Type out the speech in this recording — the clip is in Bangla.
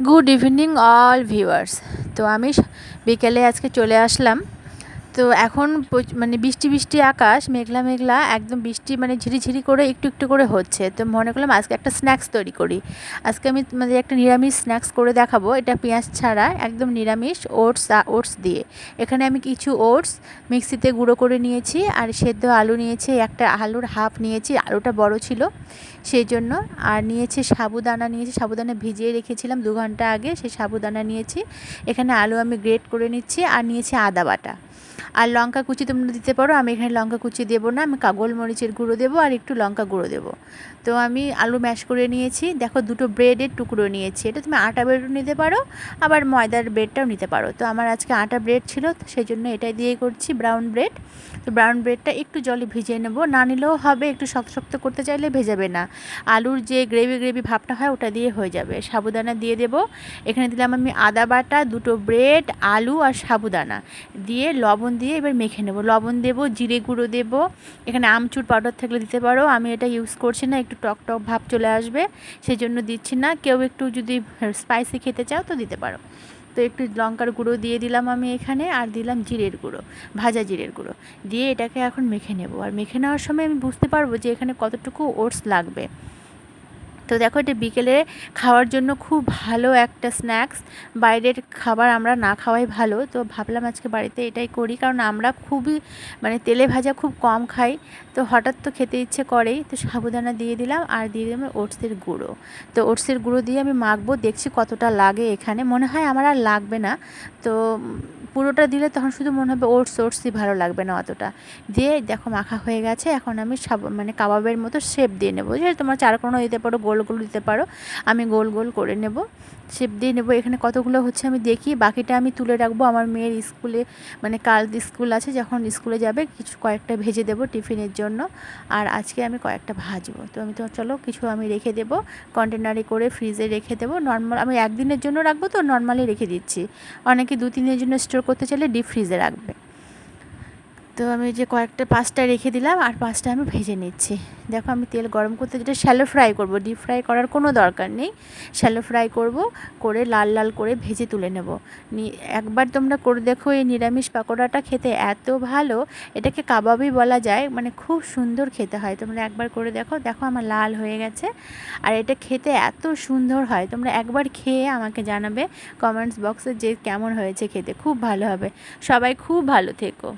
গুড ইভিনিং অল ভিউয়ার্স তো আমি বিকেলে আজকে চলে আসলাম। তো এখন মানে বৃষ্টি বৃষ্টি আকাশ, মেঘলা মেঘলা, একদম বৃষ্টি মানে ঝিরিঝিরি করে একটু একটু করে হচ্ছে। তো মনে করলাম আজকে একটা স্ন্যাক্স তৈরি করি। আজকে আমি মানে একটা নিরামিষ স্ন্যাক্স করে দেখাবো। এটা পেঁয়াজ ছাড়া, একদম নিরামিষ, ওটস ওটস দিয়ে। এখানে আমি কিছু ওটস মিক্সিতে গুঁড়ো করে নিয়েছি আর সেদ্ধ আলু নিয়েছি, একটা আলুর হাফ নিয়েছি, আলুটা বড় ছিল সেই জন্য আর নিয়েছি সাবুদানা নিয়েছি, সাবুদানা ভিজিয়ে রেখেছিলাম দু ঘণ্টা আগে সেই সাবুদানা নিয়েছি। এখানে আলু আমি গ্রেট করে নিচ্ছি আর নিয়েছি আদা বাটা। আর লঙ্কা কুচি তোমরা দিতে পারো। আমি এখানে লঙ্কা কুচি দেবো না, আমি কাগল মরিচের গুঁড়ো দেবো আর একটু লঙ্কা গুঁড়ো দেবো। তো আমি আলু ম্যাশ করে নিয়েছি। দেখো দুটো ব্রেডের টুকরো নিয়েছি। এটা তুমি আটা ব্রেডও নিতে পারো, আবার ময়দার ব্রেডটাও নিতে পারো। তো আমার আজকে আটা ব্রেড ছিল, তো সেই জন্য এটাই দিয়ে করছি ব্রাউন ব্রেড। তো ব্রাউন ব্রেডটা একটু জলে ভিজিয়ে নেব। না নিলেও হবে, একটু শক্ত শক্ত করতে চাইলে ভেজাবে না। আলুর যে গ্রেভি গ্রেভি ভাবটা হয়, ওটা দিয়ে হয়ে যাবে। সাবুদানা দিয়ে দেবো। এখানে দিলাম আমি আদা বাটা, দুটো ব্রেড, আলু আর সাবুদানা। দিয়ে লবণ দিয়ে এবার মেখে নেব। লবণ দেবো, জিরে গুঁড়ো দেবো। এখানে আমচুর পাউডার থাকলে দিতে পারো। আমি এটা ইউজ করছি না, একটু টক টক ভাব চলে আসবে সেই জন্য দিচ্ছি না। কেউ একটু যদি স্পাইসি খেতে চাও তো দিতে পারো। তো একটু লঙ্কার গুঁড়ো দিয়ে দিলাম আমি এখানে, আর দিলাম জিরের গুঁড়ো, ভাজা জিরের গুঁড়ো। দিয়ে এটাকে এখন মেখে নেব। আর মেখে নেওয়ার সময় আমি বুঝতে পারব যে এখানে কতটুকু ওটস লাগবে। তো দেখো এটা বিকেলে খাওয়ার জন্য খুব ভালো একটা স্ন্যাক্স। বাইরের খাবার আমরা না খাওয়াই ভালো। তো ভাবলাম আজকে বাড়িতে এটাই করি, কারণ আমরা খুবই মানে তেলে ভাজা খুব কম খাই। তো হঠাৎ তো খেতে ইচ্ছে করেই। তো সাবুদানা দিয়ে দিলাম আর দিয়ে দিলাম ওটসের গুঁড়ো। তো ওটসের গুঁড়ো দিয়ে আমি মাখবো, দেখছি কতটা লাগে এখানে। মনে হয় আমার আর লাগবে না। তো পুরোটা দিলে তখন শুধু মনে হবে ওটস ওটসই ভালো লাগবে না অতটা। দিয়ে দেখো মাখা হয়ে গেছে, এখন আমি সাব মানে কাবাবের মতো শেপ দিয়ে নেব। যে তোমার চারকোনা দিতে পারো গোল গোল দিতে পারো, আমি গোল গোল করে নেব। শেপ দিয়ে নেব। এখানে কতগুলো হচ্ছে আমি দেখি, বাকিটা আমি তুলে রাখব। আমার মেয়ের স্কুলে মানে কাল স্কুল আছে, যখন স্কুলে যাবে, কিছু কয়েকটা ভেজে দেবো টিফিনের জন্য। আর আজকে আমি কয়েকটা ভাজবো। তো আমি তো, চলো কিছু আমি রেখে দেবো কন্টেনারে করে ফ্রিজে রেখে দেবো। নর্মাল আমি একদিনের জন্য রাখব তো নর্মালি রেখে দিচ্ছি। অনেকে দু তিন দিনের জন্য স্টোর করতে চাইলে ডিপ ফ্রিজে রাখবে। তো আমি যে কয়েকটা পাঁচটা রেখে দিলাম আর পাঁচটা আমি ভেজে নিচ্ছি। দেখো আমি তেল গরম করতে যেটা শ্যালো ফ্রাই করব ডিপ ফ্রাই করার কোনো দরকার নেই। শ্যালো ফ্রাই করব, করে লাল লাল করে ভেজে তুলে নেব। একবার তোমরা করে দেখো এই নিরামিষ পাকোড়াটা খেতে এত ভালো, এটাকে কাবাবই বলা যায় মানে খুব সুন্দর খেতে হয়। তোমরা একবার করে দেখো দেখো আমার লাল হয়ে গেছে। আর এটা খেতে এত সুন্দর হয়, তোমরা একবার খেয়ে আমাকে জানাবে কমেন্টস বক্সে যে কেমন হয়েছে খেতে, খুব ভালো হবে। সবাই খুব ভালো থেকো।